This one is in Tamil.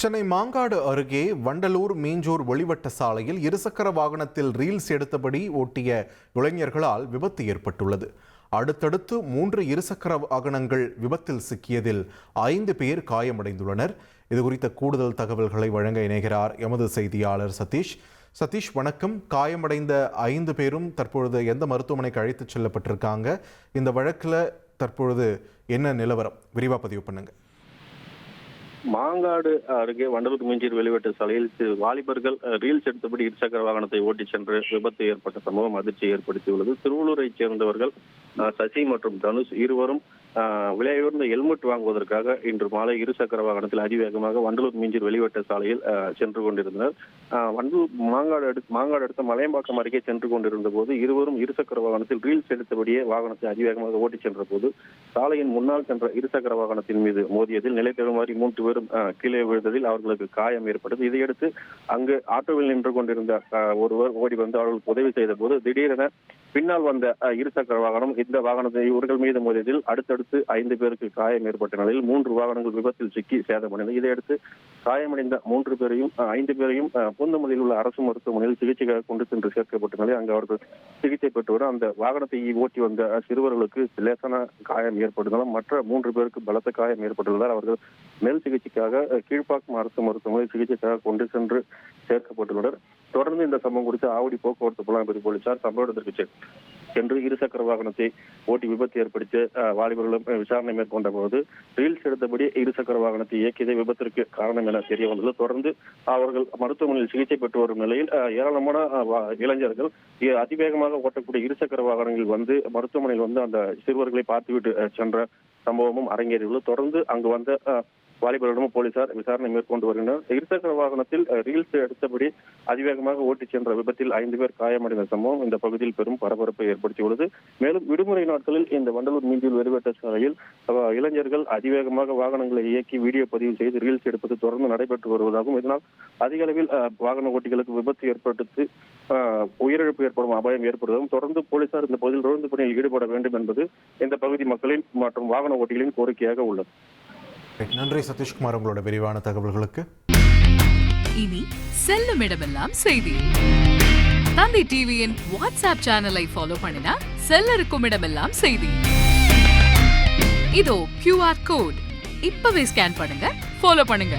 சென்னை மாங்காடு அருகே வண்டலூர் மீஞ்சூர் ஒளிவட்ட சாலையில் இருசக்கர வாகனத்தில் ரீல்ஸ் எடுத்தபடி ஓட்டிய இளைஞர்களால் விபத்து ஏற்பட்டுள்ளது. அடுத்தடுத்து மூன்று இருசக்கர வாகனங்கள் விபத்தில் சிக்கியதில் ஐந்து பேர் காயமடைந்துள்ளனர். இது குறித்த கூடுதல் தகவல்களை வழங்க இணைகிறார் எமது செய்தியாளர் சதீஷ். சதீஷ் வணக்கம். காயமடைந்த ஐந்து பேரும் தற்பொழுது எந்த மருத்துவமனைக்கு அழைத்துச் செல்லப்பட்டிருக்காங்க? இந்த வழக்கில் தற்பொழுது என்ன நிலவரம்? விரிவாக பதிவு பண்ணுங்கள் மாங்காடு அருகே வண்டலூர் மிஞ்சிர் வெளிவட்ட சாலையில் வாலிபர்கள் ரீல்ஸ் எடுத்தபடி இருசக்கர வாகனத்தை ஓட்டிச் சென்று விபத்து ஏற்பட்ட சம்பவம் அதிர்ச்சியை ஏற்படுத்தியுள்ளது. திருவள்ளூரைச் சேர்ந்தவர்கள் அஹ், சசி மற்றும் தனுஷ் இருவரும் விலையுயர்ந்த ஹெல்மெட் வாங்குவதற்காக இன்று மாலை இருசக்கர வாகனத்தில் அதிவேகமாக வண்டலூர் மீஞ்சூர் வெளிவட்ட சாலையில் சென்று கொண்டிருந்தனர். வண்டலூர் மாங்காடு அடுத்து மாங்காடு அடுத்த மலையம்பாக்கம் அருகே சென்று கொண்டிருந்த போது இருவரும் இருசக்கர வாகனத்தில் ரீல்ஸ் எடுத்தபடியே வாகனத்தை அதிவேகமாக ஓட்டிச் சென்ற போது சாலையின் முன்னால் சென்ற இருசக்கர வாகனத்தின் மீது மோதியதில் நிலை தடுமாறி மூன்று பேரும் கீழே விழுந்ததில் அவர்களுக்கு காயம் ஏற்பட்டது. இதையடுத்து அங்கு ஆட்டோவில் நின்று கொண்டிருந்த ஒருவர் ஓடி வந்து அவர்களுக்கு உதவி செய்த போது திடீரென பின்னால் வந்த இருசக்கர வாகனம் இந்த வாகனத்தை இவர்கள் மீது மோதியதில் அடுத்தடுத்து ஐந்து பேருக்கு காயம் ஏற்பட்ட நிலையில் மூன்று வாகனங்கள் விபத்தில் சிக்கி சேதமடைந்தது இதையடுத்து காயமடைந்த மூன்று பேரையும் ஐந்து பேரையும் அஹ், பூந்தமல்லியில் உள்ள அரசு மருத்துவமனையில் சிகிச்சைக்காக கொண்டு சென்று சேர்க்கப்பட்ட நிலையில் அங்கு அவர்கள் சிகிச்சை பெற்று வர அந்த வாகனத்தை ஓட்டி வந்த சிறுவர்களுக்கு லேசான காயம் ஏற்பட்டதாலும் மற்ற மூன்று பேருக்கு பலத்த காயம் ஏற்பட்டுள்ளதால் அவர்கள் மேல் சிகிச்சைக்காக கீழ்ப்பாக்கம் அரசு மருத்துவமனை சிகிச்சைக்காக கொண்டு சென்று சேர்க்கப்பட்டுள்ளனர். தொடர்ந்து இந்த சம்பவம் குறித்து ஆவடி போக்குவரத்து புலனாய்வு போலீசார் சம்பவ இடத்திற்கு சென்று இருசக்கர வாகனத்தை ஓட்டி விபத்து ஏற்படுத்தி வாலிபர்களும் விசாரணை மேற்கொண்ட போது ரீல்ஸ் எடுத்தபடி இருசக்கர வாகனத்தை இயக்கியதே விபத்திற்கு காரணம் என தெரிய வந்தது தொடர்ந்து அவர்கள் மருத்துவமனையில் சிகிச்சை பெற்று வரும் நிலையில் ஏராளமான இளைஞர்கள் அதிவேகமாக ஓட்டக்கூடிய இருசக்கர வாகனங்கள் வந்து மருத்துவமனையில் வந்து அந்த சிறுவர்களை பார்த்துவிட்டு சென்ற சம்பவமும் அரங்கேறியுள்ளது. தொடர்ந்து அங்கு வந்த வாலிபரிடமும் போலீசார் விசாரணை மேற்கொண்டு வருகின்றனர். இருசக்கர வாகனத்தில் ரீல்ஸ் எடுத்தபடி அதிவேகமாக ஓட்டிச் சென்ற விபத்தில் ஐந்து பேர் காயமடைந்த சம்பவம் இந்த பகுதியில் பெரும் பரபரப்பை ஏற்படுத்தியுள்ளது. மேலும் விடுமுறை நாட்களில் இந்த வண்டலூர் மீண்டில் வெறுவட்ட சாலையில் இளைஞர்கள் அதிவேகமாக வாகனங்களை இயக்கி வீடியோ பதிவு செய்து ரீல்ஸ் எடுப்பது தொடர்ந்து நடைபெற்று வருவதாகவும் இதனால் அதிக அளவில் வாகன ஓட்டிகளுக்கு விபத்து ஏற்படுத்தி உயிரிழப்பு ஏற்படும் அபாயம் ஏற்படுவதாகவும் தொடர்ந்து போலீசார் இந்த பகுதியில் ரோந்து பணியில் ஈடுபட வேண்டும் என்பது இந்த பகுதி மக்களின் மற்றும் வாகன ஓட்டிகளின் கோரிக்கையாக உள்ளது. நன்றி சதீஷ்குமார் உங்களோட விரிவான தகவல்களுக்கு. இனி செல்லும் இடமெல்லாம் செய்தி. தந்தை டிவியின் வாட்ஸ்அப் சேனலை ஃபாலோ பண்ணினா செல்ல இருக்கும் இடமெல்லாம் செய்தி. இதோ கியூஆர் கோட் இப்பவே ஸ்கேன் பண்ணுங்க ஃபாலோ பண்ணுங்க.